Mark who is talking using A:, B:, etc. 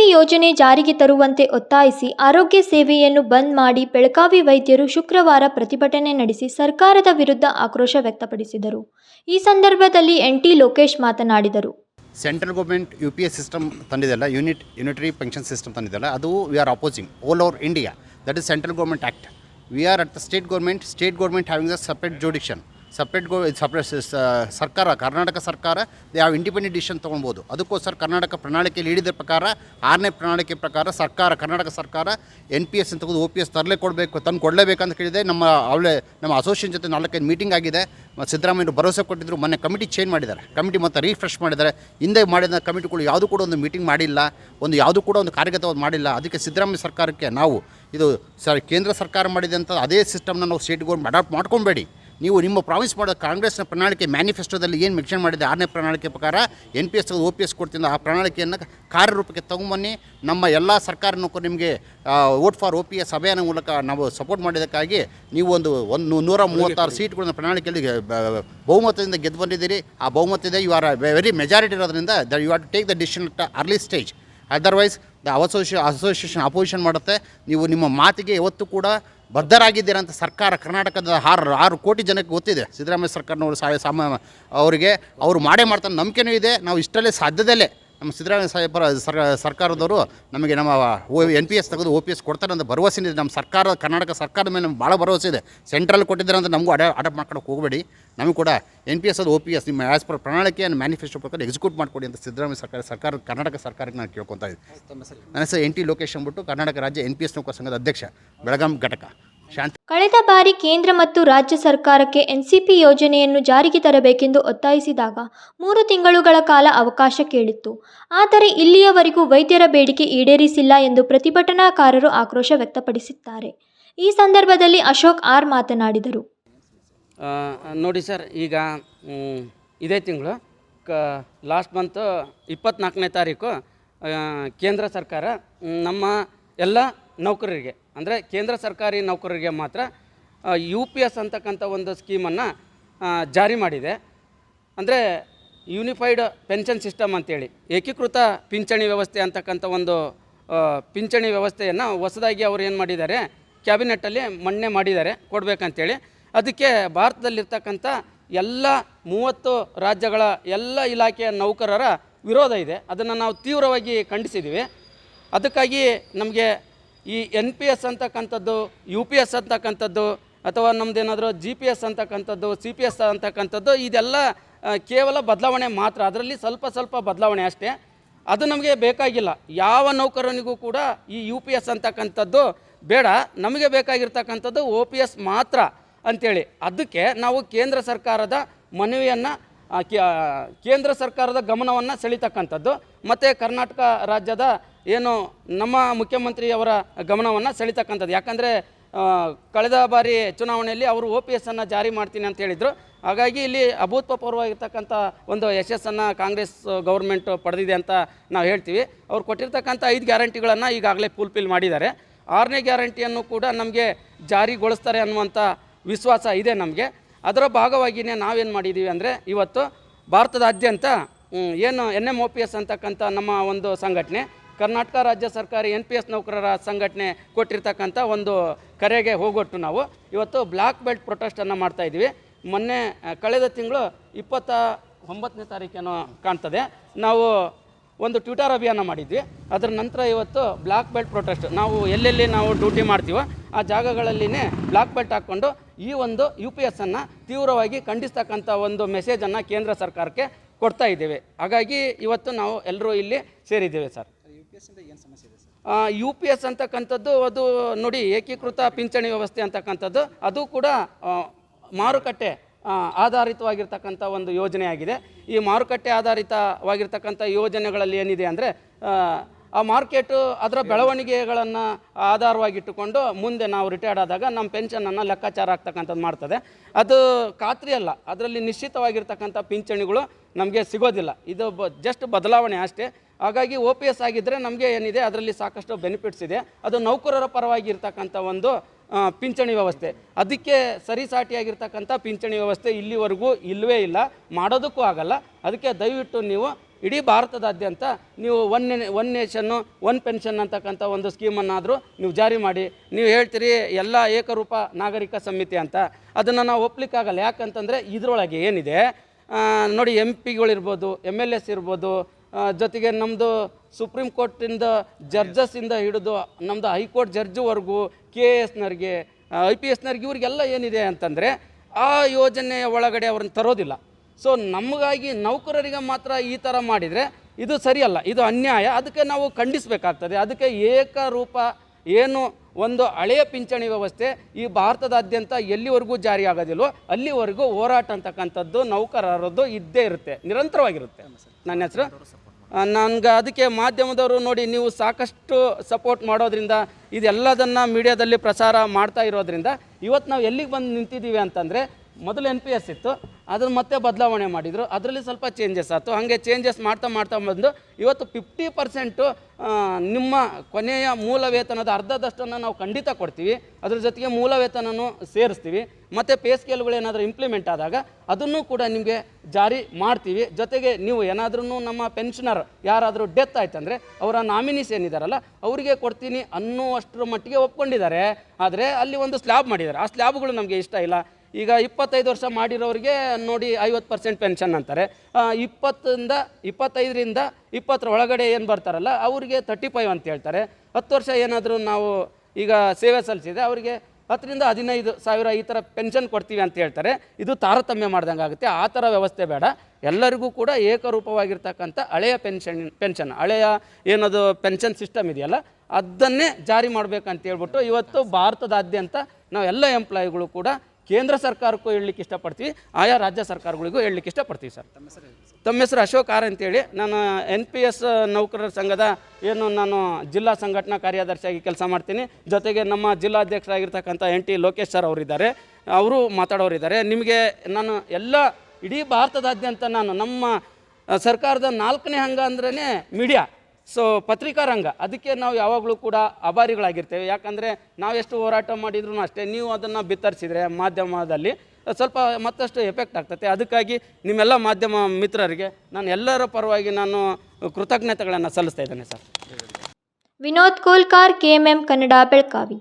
A: NCP ಯೋಜನೆ ಜಾರಿಗೆ ತರುವಂತೆ ಒತ್ತಾಯಿಸಿ ಆರೋಗ್ಯ ಸೇವೆಯನ್ನು ಬಂದ್ ಮಾಡಿ ಬೆಳಗಾವಿ ವೈದ್ಯರು ಶುಕ್ರವಾರ ಪ್ರತಿಭಟನೆ ನಡೆಸಿ ಸರ್ಕಾರದ ವಿರುದ್ಧ ಆಕ್ರೋಶ ವ್ಯಕ್ತಪಡಿಸಿದರು. ಈ ಸಂದರ್ಭದಲ್ಲಿ ಎನ್ಟಿ ಲೋಕೇಶ್ ಮಾತನಾಡಿದರು.
B: Central government U P S system ತಂದಿದೆಲ್ಲ unit, unitary pension system ತಂದಿದೆಲ್ಲ ಅದು we are opposing all over India that is central government act we are at the state government state government having the separate judicial separate go separate ಸರ್ಕಾರ, ಕರ್ನಾಟಕ ಸರ್ಕಾರ ಯಾವ independent decision ತೊಗೊಳ್ಬೋದು. ಅದಕ್ಕೋಸ್ಕರ ಕರ್ನಾಟಕ ಪ್ರಣಾಳಿಕೆಯಲ್ಲಿ ಹಿಡಿದ ಪ್ರಕಾರ, ಆರನೇ ಪ್ರಣಾಳಿಕೆ ಪ್ರಕಾರ ಸರ್ಕಾರ, ಕರ್ನಾಟಕ ಸರ್ಕಾರ ಎನ್ ಪಿ ಎಸ್ ಅಂತ ಒ ಪಿ ಎಸ್ ತರಲೇ ಕೊಡಬೇಕು, ತಂದು ಕೊಡಲೇಬೇಕಂತ ಕೇಳಿದೆ ನಮ್ಮ ಅವಳೆ, ನಮ್ಮ ಅಸೋಸಿಯೇಷನ್ ಜೊತೆ ನಾಲ್ಕೈದು ಮೀಟಿಂಗ್ ಆಗಿದೆ. ಸಿದ್ದರಾಮಯ್ಯರು ಭರವಸೆ ಕೊಟ್ಟಿದ್ದರು ಮೊನ್ನೆ ಕಮಿಟಿ ಚೇಂಜ್ ಮಾಡಿದ್ದಾರೆ. ಕಮಿಟಿ ಮತ್ತು ರೀಫ್ರೆಶ್ ಮಾಡಿದ್ದಾರೆ. ಹಿಂದೆ ಮಾಡಿದ ಕಮಿಟಿಗಳು ಯಾವುದು ಕೂಡ ಒಂದು ಮೀಟಿಂಗ್ ಮಾಡಿಲ್ಲ, ಒಂದು ಯಾವುದು ಕೂಡ ಒಂದು ಕಾರ್ಯಗತವಾದ ಮಾಡಿಲ್ಲ. ಅದಕ್ಕೆ ಸಿದ್ದರಾಮಯ್ಯ ಸರ್ಕಾರಕ್ಕೆ ನಾವು, ಇದು ಸರ್, ಕೇಂದ್ರ ಸರ್ಕಾರ ಮಾಡಿದಂಥ ಅದೇ ಸಿಸ್ಟಮ್ನ ನಾವು ಸ್ಟೇಟ್ ಗೌರ್ಮೆಂಟ್ ಅಡಾಪ್ಟ್ ಮಾಡ್ಕೊಬೇಡಿ. ನೀವು ನಿಮ್ಮ ಪ್ರಾಮಿಸ್ ಮಾಡೋ ಕಾಂಗ್ರೆಸ್ನ ಪ್ರಣಾಳಿಕೆ ಮ್ಯಾನಿಫೆಸ್ಟೋದಲ್ಲಿ ಏನು ಮೆನ್ಷನ್ ಮಾಡಿದೆ? ಆರನೇ ಪ್ರಣಾಳಿಕೆ ಪ್ರಕಾರ N P S O P S ಕೊಡ್ತಿದ್ದ ಆ ಪ್ರಣಾಳಿಕೆಯನ್ನು ಕಾರ್ಯರೂಪಕ್ಕೆ ತಗೊಂಬನ್ನಿ. ನಮ್ಮ ಎಲ್ಲ ಸರ್ಕಾರಿ ನೌಕರು ನಿಮಗೆ vote for O P S ಅಭಿಯಾನ ಮೂಲಕ ನಾವು ಸಪೋರ್ಟ್ ಮಾಡಿದ್ದಕ್ಕಾಗಿ ನೀವು ಒಂದು ಒಂದು ನೂರ ಮೂವತ್ತಾರು ಸೀಟ್ಗಳನ್ನ ಪ್ರಣಾಳಿಕೆಯಲ್ಲಿ ಬಹುಮತದಿಂದ ಗೆದ್ದು ಬಂದಿದ್ದೀರಿ. ಆ ಬಹುಮತದ ಯು ಆರ್ ವೆರಿ ಮೆಜಾರಿಟಿ ಇರೋದ್ರಿಂದ the you are to take the decision at early stage otherwise the associate association opposition ಮಾಡುತ್ತೆ. ನೀವು ನಿಮ್ಮ ಮಾತಿಗೆ ಯಾವತ್ತೂ ಕೂಡ ಬದ್ಧರಾಗಿದ್ದೀರ ಅಂತ ಸರ್ಕಾರ ಕರ್ನಾಟಕದ ಆರು ಆರು ಕೋಟಿ ಜನಕ್ಕೆ ಗೊತ್ತಿದೆ. ಸಿದ್ದರಾಮಯ್ಯ ಸರ್ಕಾರನವರು ಸಾಮ ಅವರಿಗೆ, ಅವರು ಮಾಡೇ ಮಾಡ್ತಾರೆ ನಂಬಿಕೆನೂ ಇದೆ. ನಾವು ಇಷ್ಟಲ್ಲೇ ಸಾಧ್ಯದಲ್ಲೇ ನಮ್ಮ ಸಿದ್ದರಾಮಯ್ಯ ಸಾಹೇಬರ ಸರ್ ಸರ್ಕಾರದವರು ನಮಗೆ ನಮ್ಮ ಓ ಎನ್ ಪಿ ಎಸ್ ತೆಗೆದು ಓ ಪಿ ಎಸ್ ಕೊಡ್ತಾರೆ ಅಂತ ಭರವಸೆ ಇದೆ ನಮ್ಮ ಸರ್ಕಾರ ಕರ್ನಾಟಕ ಸರ್ಕಾರದ ಮೇಲೆ ನಮ್ಗೆ ಭಾಳ ಭರವಸೆ ಇದೆ. ಸೆಂಟ್ರಲ್ ಕೊಟ್ಟಿದ್ದಾರೆ ಅಂತ ನಮಗೂ ಅಡ ಅಡಾಪ್ಟ್ ಮಾಡ್ಕೊಳಕ್ಕೆ ಹೋಗಬೇಡಿ. ನಮಗೂ ಕೂಡ ಎನ್ ಪಿ ಎಸ್ ಅದು ಓ ಪಿ ಎಸ್ ನಿಮ್ಮ ಆ್ಯಸ್ ಪರ್ ಪ್ರಣಾಳಿಕೆಯನ್ನು ಮ್ಯಾನಿಫೆಸ್ಟೋ ಪ್ರಕಾರ ಎಕ್ಸಿಕ್ಯೂಟ್ ಮಾಡಿಕೊಡಿ ಅಂತ ಸಿದ್ದರಾಮಯ್ಯ ಸರ್ಕಾರ ಸರ್ಕಾರ ಕರ್ನಾಟಕ ಸರ್ಕಾರಕ್ಕೆ ನಾನು ಕೇಳ್ಕೊತಾ ಇದ್ದೀನಿ. ನನ್ನ ಹೆಸರು ಎನ್ ಟಿ ಲೋಕೇಶ್ ಅಂದ್ಬಿಟ್ಟು ಕರ್ನಾಟಕ ರಾಜ್ಯ ಎನ್ ಪಿ ಎಸ್ ನೌಕರ ಸಂಘದ ಅಧ್ಯಕ್ಷ ಬೆಳಗಾಂ ಘಟಕ.
A: ಕಳೆದ ಬಾರಿ ಕೇಂದ್ರ ಮತ್ತು ರಾಜ್ಯ ಸರ್ಕಾರಕ್ಕೆ ಎನ್ಸಿಪಿ ಯೋಜನೆಯನ್ನು ಜಾರಿಗೆ ತರಬೇಕೆಂದು ಒತ್ತಾಯಿಸಿದಾಗ ಮೂರು ತಿಂಗಳುಗಳ ಕಾಲ ಅವಕಾಶ ಕೇಳಿತ್ತು. ಆದರೆ ಇಲ್ಲಿಯವರೆಗೂ ವೈದ್ಯರ ಬೇಡಿಕೆ ಈಡೇರಿಸಿಲ್ಲ ಎಂದು ಪ್ರತಿಭಟನಾಕಾರರು ಆಕ್ರೋಶ ವ್ಯಕ್ತಪಡಿಸಿದ್ದಾರೆ. ಈ ಸಂದರ್ಭದಲ್ಲಿ ಅಶೋಕ್ ಆರ್ ಮಾತನಾಡಿದರು.
C: ನೋಡಿ ಸರ್ ಈಗ ಇದೇ ತಿಂಗಳು ಕ ಲಾಸ್ಟ್ ಮಂತ್ ಇಪ್ಪತ್ನಾಲ್ಕನೇ ತಾರೀಕು ಕೇಂದ್ರ ಸರ್ಕಾರ ನಮ್ಮ ಎಲ್ಲ ನೌಕರರಿಗೆ, ಅಂದರೆ ಕೇಂದ್ರ ಸರ್ಕಾರಿ ನೌಕರರಿಗೆ ಮಾತ್ರ ಯು ಪಿ ಎಸ್ ಅಂತಕ್ಕಂಥ ಒಂದು ಸ್ಕೀಮನ್ನು ಜಾರಿ ಮಾಡಿದೆ. ಅಂದರೆ ಯೂನಿಫೈಡ್ ಪೆನ್ಷನ್ ಸಿಸ್ಟಮ್ ಅಂತೇಳಿ, ಏಕೀಕೃತ ಪಿಂಚಣಿ ವ್ಯವಸ್ಥೆ ಅಂತಕ್ಕಂಥ ಒಂದು ಪಿಂಚಣಿ ವ್ಯವಸ್ಥೆಯನ್ನು ಹೊಸದಾಗಿ ಅವರು ಏನು ಮಾಡಿದ್ದಾರೆ, ಕ್ಯಾಬಿನೆಟ್ಟಲ್ಲಿ ಮಣ್ಣೆ ಮಾಡಿದ್ದಾರೆ, ಕೊಡಬೇಕಂತೇಳಿ. ಅದಕ್ಕೆ ಭಾರತದಲ್ಲಿರ್ತಕ್ಕಂಥ ಎಲ್ಲ ಮೂವತ್ತು ರಾಜ್ಯಗಳ ಎಲ್ಲ ಇಲಾಖೆಯ ನೌಕರರ ವಿರೋಧ ಇದೆ. ಅದನ್ನು ನಾವು ತೀವ್ರವಾಗಿ ಖಂಡಿಸಿದ್ದೀವಿ. ಅದಕ್ಕಾಗಿ ನಮಗೆ ಈ ಎನ್ ಪಿ ಎಸ್ ಅಂತಕ್ಕಂಥದ್ದು ಯು ಪಿ ಎಸ್ ಅಂತಕ್ಕಂಥದ್ದು, ಅಥವಾ ನಮ್ಮದೇನಾದರೂ ಜಿ ಪಿ ಎಸ್ ಅಂತಕ್ಕಂಥದ್ದು ಸಿ ಪಿ ಎಸ್ ಅಂತಕ್ಕಂಥದ್ದು, ಇದೆಲ್ಲ ಕೇವಲ ಬದಲಾವಣೆ ಮಾತ್ರ. ಅದರಲ್ಲಿ ಸ್ವಲ್ಪ ಸ್ವಲ್ಪ ಬದಲಾವಣೆ ಅಷ್ಟೇ. ಅದು ನಮಗೆ ಬೇಕಾಗಿಲ್ಲ. ಯಾವ ನೌಕರನಿಗೂ ಕೂಡ ಈ ಯು ಪಿ ಎಸ್ ಅಂತಕ್ಕಂಥದ್ದು ಬೇಡ. ನಮಗೆ ಬೇಕಾಗಿರ್ತಕ್ಕಂಥದ್ದು ಒ ಪಿ ಎಸ್ ಮಾತ್ರ ಅಂಥೇಳಿ ಅದಕ್ಕೆ ನಾವು ಕೇಂದ್ರ ಸರ್ಕಾರದ ಮನವಿಯನ್ನು ಕೇಂದ್ರ ಸರ್ಕಾರದ ಗಮನವನ್ನು ಸೆಳೀತಕ್ಕಂಥದ್ದು. ಮತ್ತು ಕರ್ನಾಟಕ ರಾಜ್ಯದ ಏನು ನಮ್ಮ ಮುಖ್ಯಮಂತ್ರಿಯವರ ಗಮನವನ್ನು ಸೆಳೀತಕ್ಕಂಥದ್ದು. ಯಾಕಂದರೆ ಕಳೆದ ಬಾರಿ ಚುನಾವಣೆಯಲ್ಲಿ ಅವರು ಒ ಪಿ ಎಸ್ಸನ್ನು ಜಾರಿ ಮಾಡ್ತೀನಿ ಅಂತ ಹೇಳಿದರು. ಹಾಗಾಗಿ ಇಲ್ಲಿ ಅಭೂತಪೂರ್ವವಾಗಿರ್ತಕ್ಕಂಥ ಒಂದು ಯಶಸ್ಸನ್ನು ಕಾಂಗ್ರೆಸ್ ಗೌರ್ಮೆಂಟ್ ಪಡೆದಿದೆ ಅಂತ ನಾವು ಹೇಳ್ತೀವಿ. ಅವ್ರು ಕೊಟ್ಟಿರ್ತಕ್ಕಂಥ ಐದು ಗ್ಯಾರಂಟಿಗಳನ್ನು ಈಗಾಗಲೇ ಫುಲ್ಫಿಲ್ ಮಾಡಿದ್ದಾರೆ. ಆರನೇ ಗ್ಯಾರಂಟಿಯನ್ನು ಕೂಡ ನಮಗೆ ಜಾರಿಗೊಳಿಸ್ತಾರೆ ಅನ್ನುವಂಥ ವಿಶ್ವಾಸ ಇದೆ ನಮಗೆ. ಅದರ ಭಾಗವಾಗಿಯೇ ನಾವೇನು ಮಾಡಿದ್ದೀವಿ ಅಂದರೆ, ಇವತ್ತು ಭಾರತದಾದ್ಯಂತ ಏನು N M O P S ಅಂತಕ್ಕಂಥ ನಮ್ಮ ಒಂದು ಸಂಘಟನೆ ಕರ್ನಾಟಕ ರಾಜ್ಯ ಸರ್ಕಾರಿ ಎನ್ ಪಿ ಎಸ್ ನೌಕರರ ಸಂಘಟನೆ ಕೊಟ್ಟಿರ್ತಕ್ಕಂಥ ಒಂದು ಕರೆಗೆ ಹೋಗೊಟ್ಟು ನಾವು. ಇವತ್ತು ಬ್ಲ್ಯಾಕ್ ಬೆಲ್ಟ್ ಪ್ರೊಟೆಸ್ಟನ್ನು ಮಾಡ್ತಾ ಇದ್ದೀವಿ. ಮೊನ್ನೆ ಕಳೆದ ತಿಂಗಳು ಇಪ್ಪತ್ತ ಒಂಬತ್ತನೇ ತಾರೀಕೇನೋ ಕಾಣ್ತದೆ. ನಾವು ಒಂದು ಟ್ವಿಟರ್ ಅಭಿಯಾನ ಮಾಡಿದ್ವಿ. ಅದರ ನಂತರ ಇವತ್ತು ಬ್ಲ್ಯಾಕ್ ಬೆಲ್ಟ್ ಪ್ರೊಟೆಸ್ಟ್, ನಾವು ಎಲ್ಲೆಲ್ಲಿ ನಾವು ಡ್ಯೂಟಿ ಮಾಡ್ತೀವೋ ಆ ಜಾಗಗಳಲ್ಲಿನೇ ಬ್ಲ್ಯಾಕ್ ಬೆಲ್ಟ್ ಹಾಕ್ಕೊಂಡು ಈ ಒಂದು ಯು ಪಿ ಎಸ್ಸನ್ನು ತೀವ್ರವಾಗಿ ಖಂಡಿಸ್ತಕ್ಕಂಥ ಒಂದು ಮೆಸೇಜನ್ನು ಕೇಂದ್ರ ಸರ್ಕಾರಕ್ಕೆ ಕೊಡ್ತಾ ಇದ್ದೇವೆ. ಹಾಗಾಗಿ ಇವತ್ತು ನಾವು ಎಲ್ಲರೂ ಇಲ್ಲಿ ಸೇರಿದ್ದೇವೆ ಸರ್. ಯು ಪಿ ಎಸ್ ಅಂತಕ್ಕಂಥದ್ದು ಅದು ನೋಡಿ, ಏಕೀಕೃತ ಪಿಂಚಣಿ ವ್ಯವಸ್ಥೆ ಅಂತಕ್ಕಂಥದ್ದು. ಅದು ಕೂಡ ಮಾರುಕಟ್ಟೆ ಆಧಾರಿತವಾಗಿರ್ತಕ್ಕಂಥ ಒಂದು ಯೋಜನೆಯಾಗಿದೆ. ಈ ಮಾರುಕಟ್ಟೆ ಆಧಾರಿತವಾಗಿರ್ತಕ್ಕಂಥ ಯೋಜನೆಗಳಲ್ಲಿ ಏನಿದೆ ಅಂದರೆ, ಆ ಮಾರ್ಕೆಟು ಅದರ ಬೆಳವಣಿಗೆಗಳನ್ನು ಆಧಾರವಾಗಿಟ್ಟುಕೊಂಡು ಮುಂದೆ ನಾವು ರಿಟೈರ್ಡ್ ಆದಾಗ ನಮ್ಮ ಪೆನ್ಷನನ್ನು ಲೆಕ್ಕಾಚಾರ ಆಗ್ತಕ್ಕಂಥದ್ದು ಮಾಡ್ತದೆ. ಅದು ಖಾತ್ರಿ ಅಲ್ಲ. ಅದರಲ್ಲಿ ನಿಶ್ಚಿತವಾಗಿರ್ತಕ್ಕಂಥ ಪಿಂಚಣಿಗಳು ನಮಗೆ ಸಿಗೋದಿಲ್ಲ. ಇದು ಬ ಜಸ್ಟ್ ಬದಲಾವಣೆ ಅಷ್ಟೇ. ಹಾಗಾಗಿ ಒ ಪಿ ಎಸ್ ಆಗಿದ್ದರೆ ನಮಗೆ ಏನಿದೆ, ಅದರಲ್ಲಿ ಸಾಕಷ್ಟು ಬೆನಿಫಿಟ್ಸ್ ಇದೆ. ಅದು ನೌಕರರ ಪರವಾಗಿ ಇರ್ತಕ್ಕಂಥ ಒಂದು ಪಿಂಚಣಿ ವ್ಯವಸ್ಥೆ. ಅದಕ್ಕೆ ಸರಿಸಾಟಿಯಾಗಿರ್ತಕ್ಕಂಥ ಪಿಂಚಣಿ ವ್ಯವಸ್ಥೆ ಇಲ್ಲಿವರೆಗೂ ಇಲ್ಲವೇ ಇಲ್ಲ. ಮಾಡೋದಕ್ಕೂ ಆಗಲ್ಲ. ಅದಕ್ಕೆ ದಯವಿಟ್ಟು ನೀವು ಇಡೀ ಭಾರತದಾದ್ಯಂತ ನೀವು one one nation one pension ಅಂತಕ್ಕಂಥ ಒಂದು ಸ್ಕೀಮನ್ನಾದರೂ ನೀವು ಜಾರಿ ಮಾಡಿ. ನೀವು ಹೇಳ್ತೀರಿ, ಎಲ್ಲ ಏಕರೂಪ ನಾಗರಿಕ ಸಮಿತಿ ಅಂತ. ಅದನ್ನು ನಾವು ಒಪ್ಪಲಿಕ್ಕಾಗಲ್ಲ ಯಾಕಂತಂದರೆ ಇದರೊಳಗೆ ಏನಿದೆ ನೋಡಿ ಎಂ ಪಿಗಳಿರ್ಬೋದು ಎಂ ಎಲ್ ಎಸ್ ಇರ್ಬೋದು ಜೊತೆಗೆ ನಮ್ಮದು ಸುಪ್ರೀಂ ಕೋರ್ಟಿಂದ ಜಡ್ಜಸ್ಸಿಂದ ಹಿಡಿದು ನಮ್ಮದು ಹೈಕೋರ್ಟ್ ಜಡ್ಜ್ವರೆಗೂ ಕೆ ಎಸ್ನವ್ರಿಗೆ ಐ ಪಿ ಎಸ್ನವ್ರಿಗೆ ಇವ್ರಿಗೆಲ್ಲ ಏನಿದೆ ಅಂತಂದರೆ ಆ ಯೋಜನೆಯ ಒಳಗಡೆ ಅವ್ರನ್ನ ತರೋದಿಲ್ಲ. ಸೊ ನಮಗಾಗಿ ನೌಕರರಿಗೆ ಮಾತ್ರ ಈ ಥರ ಮಾಡಿದರೆ ಇದು ಸರಿಯಲ್ಲ, ಇದು ಅನ್ಯಾಯ, ಅದಕ್ಕೆ ನಾವು ಖಂಡಿಸಬೇಕಾಗ್ತದೆ, ಅದಕ್ಕೆ ಏಕರೂಪ ಏನು ಒಂದು ಹಳೆಯ ಪಿಂಚಣಿ ವ್ಯವಸ್ಥೆ ಈ ಭಾರತದಾದ್ಯಂತ ಎಲ್ಲಿವರೆಗೂ ಜಾರಿ ಅಲ್ಲಿವರೆಗೂ ಹೋರಾಟ ಅಂತಕ್ಕಂಥದ್ದು ನೌಕರರದ್ದು ಇದ್ದೇ ಇರುತ್ತೆ, ನಿರಂತರವಾಗಿರುತ್ತೆ. ನನ್ನ ಹೆಸರು ನನಗೆ ಅದಕ್ಕೆ ಮಾಧ್ಯಮದವರು ನೋಡಿ ನೀವು ಸಾಕಷ್ಟು ಸಪೋರ್ಟ್ ಮಾಡೋದ್ರಿಂದ, ಇದೆಲ್ಲದನ್ನು ಮೀಡಿಯಾದಲ್ಲಿ ಪ್ರಸಾರ ಮಾಡ್ತಾ ಇರೋದ್ರಿಂದ, ಇವತ್ತು ನಾವು ಎಲ್ಲಿಗೆ ಬಂದು ನಿಂತಿದ್ದೀವಿ ಅಂತಂದರೆ ಮೊದಲು ಎನ್ ಪಿ ಎಸ್ ಇತ್ತು, ಅದನ್ನು ಮತ್ತೆ ಬದಲಾವಣೆ ಮಾಡಿದರು. ಅದರಲ್ಲಿ ಸ್ವಲ್ಪ ಚೇಂಜಸ್ ಆಯಿತು. ಹಾಗೆ ಚೇಂಜಸ್ ಮಾಡ್ತಾ ಮಾಡ್ತಾ ಬಂದು ಇವತ್ತು ಫಿಫ್ಟಿ ಪರ್ಸೆಂಟು ನಿಮ್ಮ ಕೊನೆಯ ಮೂಲ ವೇತನದ ಅರ್ಧದಷ್ಟನ್ನು ನಾವು ಖಂಡಿತ ಕೊಡ್ತೀವಿ. ಅದ್ರ ಜೊತೆಗೆ ಮೂಲ ವೇತನನೂ ಸೇರಿಸ್ತೀವಿ. ಮತ್ತು ಪೇ ಸ್ಕೇಲ್ಗಳು ಏನಾದರೂ ಇಂಪ್ಲಿಮೆಂಟ್ ಆದಾಗ ಅದನ್ನು ಕೂಡ ನಿಮಗೆ ಜಾರಿ ಮಾಡ್ತೀವಿ. ಜೊತೆಗೆ ನೀವು ಏನಾದ್ರೂ ನಮ್ಮ ಪೆನ್ಷನರ್ ಯಾರಾದರೂ ಡೆತ್ ಆಯ್ತಂದರೆ ಅವರ ನಾಮಿನೀಸ್ ಏನಿದಾರಲ್ಲ, ಅವರಿಗೆ ಕೊಡ್ತೀನಿ ಅನ್ನುವಷ್ಟರ ಮಟ್ಟಿಗೆ ಒಪ್ಕೊಂಡಿದ್ದಾರೆ. ಆದರೆ ಅಲ್ಲಿ ಒಂದು ಸ್ಲ್ಯಾಬ್ ಮಾಡಿದ್ದಾರೆ. ಆ ಸ್ಲ್ಯಾಬ್ಗಳು ನಮಗೆ ಇಷ್ಟ ಇಲ್ಲ. ಈಗ ಇಪ್ಪತ್ತೈದು ವರ್ಷ ಮಾಡಿರೋರಿಗೆ ನೋಡಿ ಐವತ್ತು ಪರ್ಸೆಂಟ್ ಪೆನ್ಷನ್ ಅಂತಾರೆ. ಇಪ್ಪತ್ತಿಂದ ಇಪ್ಪತ್ತೈದರಿಂದ ಇಪ್ಪತ್ತರ ಒಳಗಡೆ ಏನು ಬರ್ತಾರಲ್ಲ, ಅವರಿಗೆ ತರ್ಟಿ ಫೈವ್ ಅಂತ ಹೇಳ್ತಾರೆ. ಹತ್ತು ವರ್ಷ ಏನಾದರೂ ನಾವು ಈಗ ಸೇವೆ ಸಲ್ಲಿಸಿದೆ ಅವರಿಗೆ ಹತ್ತರಿಂದ ಹದಿನೈದು ಸಾವಿರ ಈ ಥರ ಪೆನ್ಷನ್ ಕೊಡ್ತೀವಿ ಅಂತ ಹೇಳ್ತಾರೆ. ಇದು ತಾರತಮ್ಯ ಮಾಡ್ದಂಗೆ ಆಗುತ್ತೆ ಆ ಥರ ವ್ಯವಸ್ಥೆ ಬೇಡ. ಎಲ್ಲರಿಗೂ ಕೂಡ ಏಕರೂಪವಾಗಿರ್ತಕ್ಕಂಥ ಹಳೆಯ ಪೆನ್ಷನ್ ಪೆನ್ಷನ್, ಹಳೆಯ ಏನದು ಪೆನ್ಷನ್ ಸಿಸ್ಟಮ್ ಇದೆಯಲ್ಲ, ಅದನ್ನೇ ಜಾರಿ ಮಾಡಬೇಕಂತ ಹೇಳ್ಬಿಟ್ಟು ಇವತ್ತು ಭಾರತದಾದ್ಯಂತ ನಾವು ಎಲ್ಲ ಎಂಪ್ಲಾಯಿಗಳು ಕೂಡ ಕೇಂದ್ರ ಸರ್ಕಾರಕ್ಕೂ ಹೇಳಲಿಕ್ಕೆ ಇಷ್ಟಪಡ್ತೀವಿ ಆಯಾ ರಾಜ್ಯ ಸರ್ಕಾರಗಳಿಗೂ ಹೇಳಲಿಕ್ಕೆ ಇಷ್ಟಪಡ್ತೀವಿ ಸರ್. ತಮ್ಮ ಹೆಸರು ಅಶೋಕ್ ಆರ್ ಅಂತೇಳಿ. ನಾನು ಎನ್ ಪಿ ಎಸ್ ನೌಕರರ ಸಂಘದ ಏನು ನಾನು ಜಿಲ್ಲಾ ಸಂಘಟನಾ ಕಾರ್ಯದರ್ಶಿಯಾಗಿ ಕೆಲಸ ಮಾಡ್ತೀನಿ. ಜೊತೆಗೆ ನಮ್ಮ ಜಿಲ್ಲಾಧ್ಯಕ್ಷರಾಗಿರ್ತಕ್ಕಂಥ ಎನ್ ಟಿ ಲೋಕೇಶ್ ಸರ್ ಅವರಿದ್ದಾರೆ. ಅವರು ಮಾತಾಡೋರಿದ್ದಾರೆ. ನಿಮಗೆ ನಾನು ಎಲ್ಲ ಇಡೀ ಭಾರತದಾದ್ಯಂತ ನಾನು ನಮ್ಮ ಸರ್ಕಾರದ ನಾಲ್ಕನೇ ಅಂಗ ಅಂದ್ರೇ ಮೀಡಿಯಾ ಸೊ ಪತ್ರಿಕಾ ರಂಗ, ಅದಕ್ಕೆ ನಾವು ಯಾವಾಗಲೂ ಕೂಡ ಅಭಾರಿಗಳಾಗಿರ್ತೇವೆ. ಯಾಕಂದರೆ ಎಷ್ಟು ಹೋರಾಟ ಮಾಡಿದ್ರು ಅಷ್ಟೇ, ನೀವು ಅದನ್ನು ಬಿತ್ತರಿಸಿದರೆ ಮಾಧ್ಯಮದಲ್ಲಿ ಸ್ವಲ್ಪ ಮತ್ತಷ್ಟು ಎಫೆಕ್ಟ್ ಆಗ್ತದೆ. ಅದಕ್ಕಾಗಿ ನಿಮ್ಮೆಲ್ಲ ಮಾಧ್ಯಮ ಮಿತ್ರರಿಗೆ ನಾನು ಎಲ್ಲರ ಪರವಾಗಿ ನಾನು ಕೃತಜ್ಞತೆಗಳನ್ನು ಸಲ್ಲಿಸ್ತಾ ಇದ್ದೇನೆ sir.
A: Vinod Kolkar K M M Kannada Belagavi.